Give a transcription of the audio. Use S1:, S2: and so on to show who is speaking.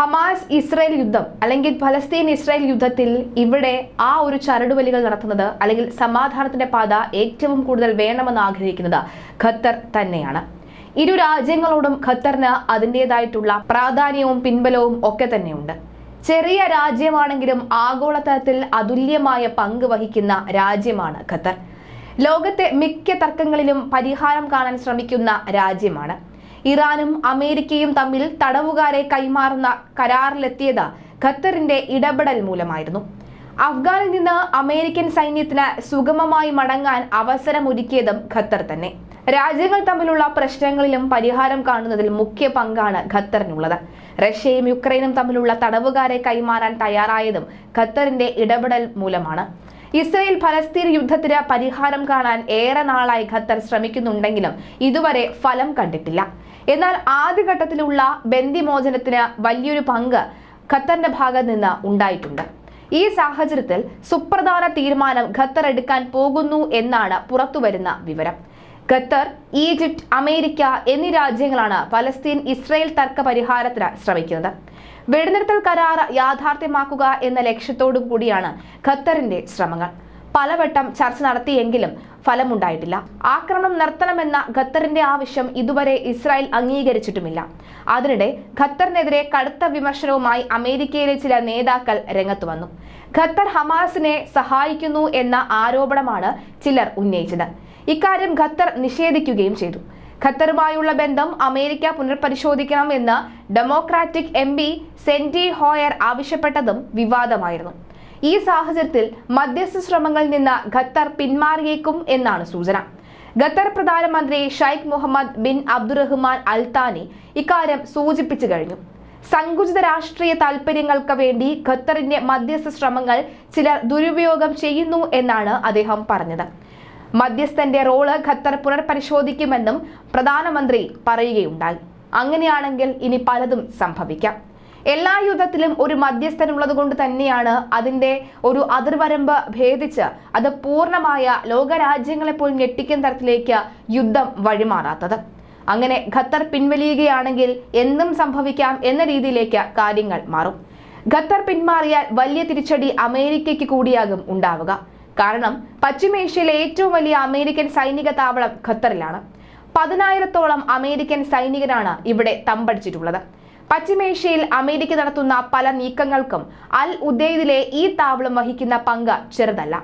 S1: Hamas Israel യുദ്ധം അല്ലെങ്കിൽ ഫലസ്തീൻ ഇസ്രായേൽ യുദ്ധത്തിൽ ഇവിടെ ആ ഒരു ചരടുവലികൾ നടത്തുന്നത് അല്ലെങ്കിൽ സമാധാനത്തിന്റെ പാത ഏറ്റവും കൂടുതൽ വേണമെന്ന് ആഗ്രഹിക്കുന്നത് ഖത്തർ തന്നെയാണ്. ഇരു രാജ്യങ്ങളോടും ഖത്തറിന് അതിന്റെതായിട്ടുള്ള പ്രാധാന്യവും പിൻബലവും ഒക്കെ തന്നെയുണ്ട്. ചെറിയ രാജ്യമാണെങ്കിലും ആഗോളതലത്തിൽ അതുല്യമായ പങ്ക് വഹിക്കുന്ന രാജ്യമാണ് ഖത്തർ. ലോകത്തെ മിക്ക തർക്കങ്ങളിലും പരിഹാരം കാണാൻ ശ്രമിക്കുന്ന രാജ്യമാണ്. ഇറാനും അമേരിക്കയും തമ്മിൽ തടവുകാരെ കൈമാറുന്ന കരാറിലെത്തിയത് ഖത്തറിന്റെ ഇടപെടൽ മൂലമായിരുന്നു. അഫ്ഗാനിൽ നിന്ന് അമേരിക്കൻ സൈന്യത്തിന് സുഗമമായി മടങ്ങാൻ അവസരമൊരുക്കിയതും ഖത്തർ തന്നെ. രാജ്യങ്ങൾ തമ്മിലുള്ള പ്രശ്നങ്ങളിലും പരിഹാരം കാണുന്നതിൽ മുഖ്യ പങ്കാണ് ഖത്തറിനുള്ളത്. റഷ്യയും യുക്രൈനും തമ്മിലുള്ള തടവുകാരെ കൈമാറാൻ തയ്യാറായതും ഖത്തറിന്റെ ഇടപെടൽ മൂലമാണ്. ഇസ്രയേൽ ഫലസ്തീൻ യുദ്ധത്തിന് പരിഹാരം കാണാൻ ഏറെ നാളായി ഖത്തർ ശ്രമിക്കുന്നുണ്ടെങ്കിലും ഇതുവരെ ഫലം കണ്ടിട്ടില്ല. എന്നാൽ ആദ്യഘട്ടത്തിലുള്ള ബന്ദിമോചനത്തിന് വലിയൊരു പങ്ക് ഖത്തറിന്റെ ഭാഗത്ത് നിന്ന് ഉണ്ടായിട്ടുണ്ട്. ഈ സാഹചര്യത്തിൽ സുപ്രധാന തീരുമാനം ഖത്തർ എടുക്കാൻ പോകുന്നു എന്നാണ് പുറത്തുവരുന്ന വിവരം. ഖത്തർ ഈജിപ്റ്റ് അമേരിക്ക എന്നീ രാജ്യങ്ങളാണ് പലസ്തീൻ ഇസ്രയേൽ തർക്ക പരിഹാരത്തിന് ശ്രമിക്കുന്നത്. വെടിനിർത്തൽ കരാർ യാഥാർത്ഥ്യമാക്കുക എന്ന ലക്ഷ്യത്തോടു കൂടിയാണ് ഖത്തറിന്റെ ശ്രമങ്ങൾ. പലവട്ടം ചർച്ച നടത്തിയെങ്കിലും ഫലമുണ്ടായിട്ടില്ല. ആക്രമണം നിർത്തണമെന്ന ഖത്തറിന്റെ ആവശ്യം ഇതുവരെ ഇസ്രായേൽ അംഗീകരിച്ചിട്ടുമില്ല. അതിനിടെ ഖത്തറിനെതിരെ കടുത്ത വിമർശനവുമായി അമേരിക്കയിലെ ചില നേതാക്കൾ രംഗത്ത് വന്നു. ഖത്തർ ഹമാസിനെ സഹായിക്കുന്നു എന്ന ആരോപണമാണ് ചിലർ ഉന്നയിച്ചത്. ഇക്കാര്യം ഖത്തർ നിഷേധിക്കുകയും ചെയ്തു. ഖത്തറുമായുള്ള ബന്ധം അമേരിക്ക പുനഃപരിശോധിക്കണം എന്ന് ഡെമോക്രാറ്റിക് എം പി സെന്റി ഹോയർ ആവശ്യപ്പെട്ടതും വിവാദമായിരുന്നു. ഈ സാഹചര്യത്തിൽ മധ്യസ്ഥ ശ്രമങ്ങളിൽ നിന്ന് ഖത്തർ പിന്മാറിയേക്കും എന്നാണ് സൂചന. ഖത്തർ പ്രധാനമന്ത്രി Sheikh Mohammed bin Abdulrahman Al Thani ഇക്കാര്യം സൂചിപ്പിച്ചു കഴിഞ്ഞു. സങ്കുചിത രാഷ്ട്രീയ താൽപര്യങ്ങൾക്ക് വേണ്ടി ഖത്തറിന്റെ മധ്യസ്ഥ ശ്രമങ്ങൾ ചിലർ ദുരുപയോഗം ചെയ്യുന്നു എന്നാണ് അദ്ദേഹം പറഞ്ഞത്. മധ്യസ്ഥന്റെ റോൾ ഖത്തർ പുനർപരിശോധിക്കുമെന്നും പ്രധാനമന്ത്രി പറയുകയുണ്ടായി. അങ്ങനെയാണെങ്കിൽ ഇനി പലതും സംഭവിക്കാം. എല്ലാ യുദ്ധത്തിലും ഒരു മധ്യസ്ഥൻ ഉള്ളത് കൊണ്ട് തന്നെയാണ് അതിന്റെ ഒരു അതിർവരമ്പ് ഭേദിച്ച് അത് പൂർണമായ ലോകരാജ്യങ്ങളെ പോലും ഞെട്ടിക്കുന്ന തരത്തിലേക്ക് യുദ്ധം വഴിമാറാത്തത്. അങ്ങനെ ഖത്തർ പിൻവലിയുകയാണെങ്കിൽ എന്തും സംഭവിക്കാം എന്ന രീതിയിലേക്ക് കാര്യങ്ങൾ മാറും. ഖത്തർ പിന്മാറിയാൽ വലിയ തിരിച്ചടി അമേരിക്കയ്ക്ക് കൂടിയാകും ഉണ്ടാവുക. കാരണം പശ്ചിമേഷ്യയിലെ ഏറ്റവും വലിയ അമേരിക്കൻ സൈനിക താവളം ഖത്തറിലാണ്. പതിനായിരത്തോളം അമേരിക്കൻ സൈനികരാണ് ഇവിടെ തമ്പടിച്ചിട്ടുള്ളത്. പശ്ചിമേഷ്യയിൽ അമേരിക്ക നടത്തുന്ന പല നീക്കങ്ങൾക്കും അൽ ഉദൈദിലെ ഈ താവളം വഹിക്കുന്ന പങ്ക് ചെറുതല്ല.